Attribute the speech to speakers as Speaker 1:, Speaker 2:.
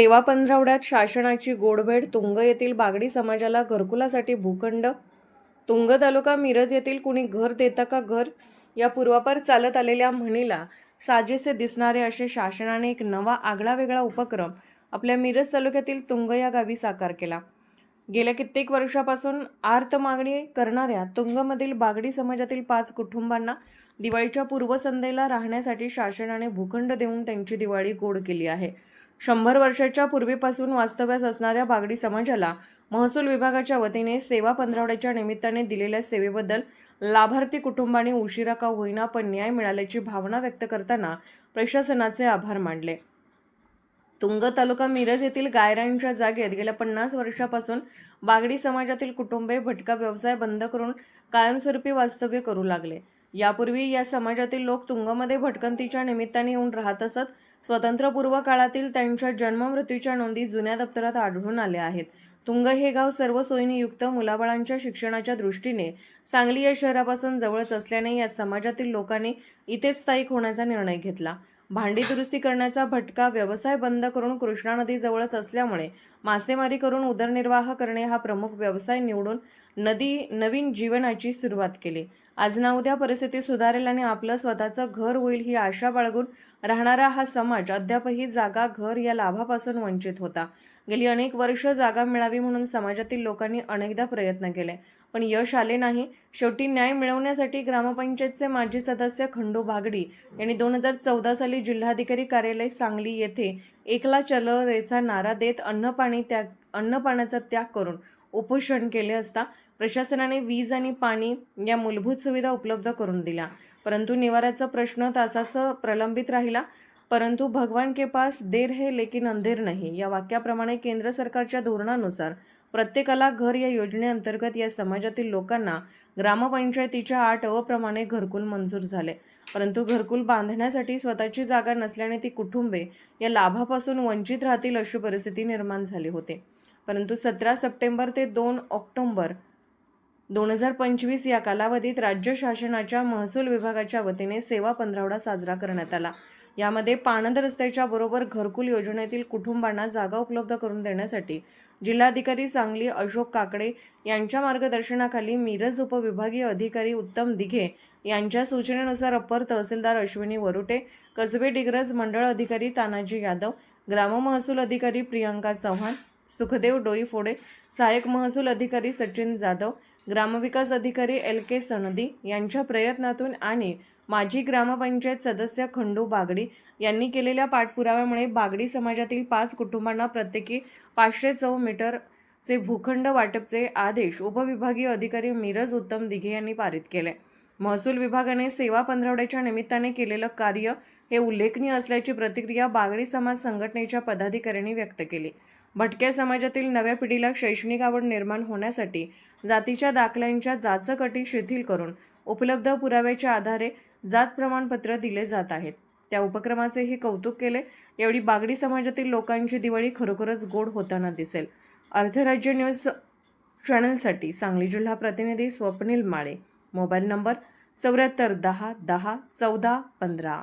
Speaker 1: सेवा पंधरवड्यात शासनाची गोडभेड तुंग येथील बागडी समाजाला घरकुलासाठी भूखंड. तुंग तालुका मिरज येथील कुणी घर देता का घर? या पूर्वापार चालत आलेल्या म्हणीला साजेसे दिसणारे असे शासनाने एक नवा आगळा वेगळा उपक्रम आपल्या मिरज तालुक्यातील तुंग या गावी साकार केला. गेल्या कित्येक वर्षापासून आर्त मागणी करणाऱ्या तुंगमधील बागडी समाजातील पाच कुटुंबांना दिवाळीच्या पूर्वसंध्येला राहण्यासाठी शासनाने भूखंड देऊन त्यांची दिवाळी गोड केली आहे. शंभर वर्षाच्या पूर्वीपासून वास्तव्यास असणाऱ्या बागडी समाजाला महसूल विभागाच्या वतीने सेवा पंधरवड्याच्या निमित्ताने दिलेल्या सेवेबद्दल लाभार्थी कुटुंबाने उशिरा का होईना पण न्याय मिळाल्याची भावना व्यक्त करताना प्रशासनाचे आभार मानले. तुंग तालुका मिरज येथील गायरांच्या जागेत गेल्या पन्नास वर्षापासून बागडी समाजातील कुटुंबे भटका व्यवसाय बंद करून कायमस्वरूपी वास्तव्य करू लागले. यापूर्वी या समाजातील लोक तुंगमध्ये भटकंतीच्या निमित्ताने येऊन राहत असत. स्वतंत्रपूर्व काळातील त्यांच्या जन्ममृत्यूच्या नोंदी जुन्या दप्तरात आढळून आल्या आहेत. तुंग हे गाव सर्व सोयीनियुक्त मुलाबाळांच्या शिक्षणाच्या दृष्टीने सांगली या शहरापासून जवळच असल्याने या समाजातील लोकांनी इथेच स्थायिक होण्याचा निर्णय घेतला. भांडी दुरुस्ती करण्याचा भटका व्यवसाय बंद करून कृष्णा नदीजवळच असल्यामुळे मासेमारी करून उदरनिर्वाह करणे हा प्रमुख व्यवसाय निवडून नदी नवीन जीवनाची सुरुवात केली. आज ना उद्या परिस्थिती सुधारेल आणि आपलं स्वतःचं घर होईल ही आशा बाळगून राहणारा हा समाज अद्यापही जागा घर या लाभापासून वंचित होता. गेली अनेक वर्ष जागा मिळावी म्हणून समाजातील लोकांनी अनेकदा प्रयत्न केले. पण यश आले नाही. शेवटी न्याय मिळवण्यासाठी ग्रामपंचायतचे माजी सदस्य खंडू बागडी यांनी दोन हजार चौदा साली जिल्हाधिकारी कार्यालय सांगली येथे एकला चल रेचा नारा देत अन्नपाणी त्याग अन्नपाण्याचा त्याग करून उपोषण केले असता प्रशासनाने वीज आणि पाणी या मूलभूत सुविधा उपलब्ध करून दिल्या. परंतु निवाऱ्याचा प्रश्न तासाचं प्रलंबित राहिला. परंतु भगवान के पास देर है लेकिन अंधेर नाही. या वाक्याप्रमाणे केंद्र सरकारच्या धोरणानुसार प्रत्येकाला घर या योजनेअंतर्गत या समाजातील लोकांना ग्रामपंचायतीच्या आठ अवप्रमाणे घरकुल मंजूर झाले. परंतु घरकुल बांधण्यासाठी स्वतःची जागा नसल्याने ती कुटुंबे या लाभापासून वंचित राहतील अशी परिस्थिती निर्माण झाली होती. परंतु सतरा सप्टेंबर ते दोन ऑक्टोंबर दोन हजार पंचवीस या कालावधीत राज्य शासनाच्या महसूल विभागाच्या वतीने सेवा पंधरावडा साजरा करण्यात आला. यामध्ये पाणंद रस्त्याच्या बरोबर घरकुल योजनेतील कुटुंबांना जागा उपलब्ध करून देण्यासाठी जिल्हाधिकारी सांगली अशोक काकडे यांच्या मार्गदर्शनाखाली मिरज उपविभागीय अधिकारी उत्तम दिघे यांच्या सूचनेनुसार अप्पर तहसीलदार अश्विनी वरुटे कसबे डिग्रज मंडळ अधिकारी तानाजी यादव ग्राममहसूल अधिकारी प्रियांका चव्हाण सुखदेव डोईफोडे सहाय्यक महसूल अधिकारी सचिन जाधव ग्रामविकास अधिकारी एल के सनदी यांच्या प्रयत्नातून आणि माजी ग्रामपंचायत सदस्य खंडू बागडी यांनी केलेल्या पाठपुराव्यामुळे बागडी समाजातील पाच कुटुंबांना प्रत्येकी पाचशे चौ मीटरचे भूखंड वाटपचे आदेश उपविभागीय अधिकारी मिरज उत्तम दिघे यांनी पारित केले. महसूल विभागाने सेवा पंधरवड्याच्या निमित्ताने केलेलं कार्य हे उल्लेखनीय असल्याची प्रतिक्रिया बागडी समाज संघटनेच्या पदाधिकाऱ्यांनी व्यक्त केली. भटक्या समाजातील नव्या पिढीला शैक्षणिक आवड निर्माण होण्यासाठी जातीच्या दाखल्यांच्या जाचकटी शिथिल करून उपलब्ध पुराव्याच्या आधारे जात प्रमाणपत्र दिले जात आहेत. त्या उपक्रमाचेही कौतुक केले. यावेळी बागडी समाजातील लोकांची दिवाळी खरोखरच गोड होताना दिसेल. अर्धराज्य न्यूज चॅनलसाठी सांगली जिल्हा प्रतिनिधी स्वप्नील माळे. मोबाईल नंबर चौऱ्याहत्तर दहा दहा चौदा पंधरा.